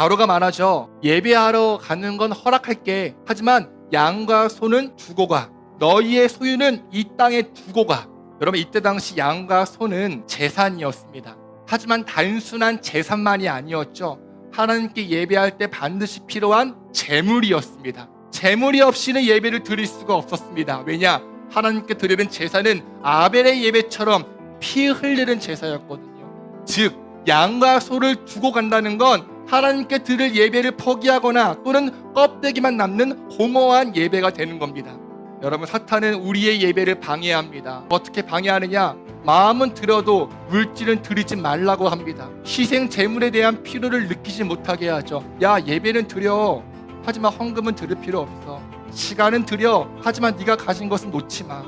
가로가 많아져 예배하러 가는 건 허락할게. 하지만 양과 소는 두고 가. 너희의 소유는 이 땅에 두고 가. 여러분 이때 당시 양과 소는 재산이었습니다. 하지만 단순한 재산만이 아니었죠. 하나님께 예배할 때 반드시 필요한 재물이었습니다. 재물이 없이는 예배를 드릴 수가 없었습니다. 왜냐? 하나님께 드리는 제사는 아벨의 예배처럼 피 흘리는 제사였거든요. 즉 양과 소를 두고 간다는 건 하나님께 드릴 예배를 포기하거나 또는 껍데기만 남는 공허한 예배가 되는 겁니다. 여러분 사탄은 우리의 예배를 방해합니다. 어떻게 방해하느냐? 마음은 들어도 물질은 드리지 말라고 합니다. 희생 제물에 대한 필요를 느끼지 못하게 하죠. 야 예배는 드려. 하지만 헌금은 드릴 필요 없어. 시간은 드려. 하지만 네가 가진 것은 놓지 마.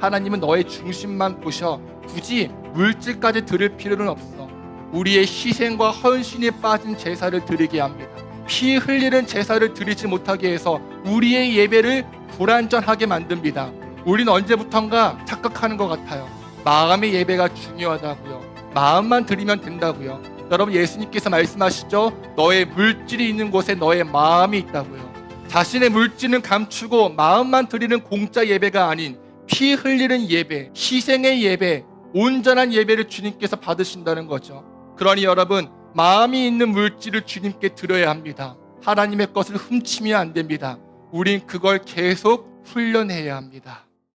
하나님은 너의 중심만 보셔. 굳이 물질까지 드릴 필요는 없어. 우리의 희생과 헌신에 빠진 제사를 드리게 합니다. 피 흘리는 제사를 드리지 못하게 해서 우리의 예배를 불완전하게 만듭니다. 우린 언제부턴가 착각하는 것 같아요. 마음의 예배가 중요하다고요. 마음만 드리면 된다고요. 여러분 예수님께서 말씀하시죠. 너의 물질이 있는 곳에 너의 마음이 있다고요. 자신의 물질은 감추고 마음만 드리는 공짜 예배가 아닌 피 흘리는 예배, 희생의 예배, 온전한 예배를 주님께서 받으신다는 거죠. 그러니 여러분 마음이 있는 물질을 주님께 드려야 합니다. 하나님의 것을 훔치면 안 됩니다. 우린 그걸 계속 훈련해야 합니다.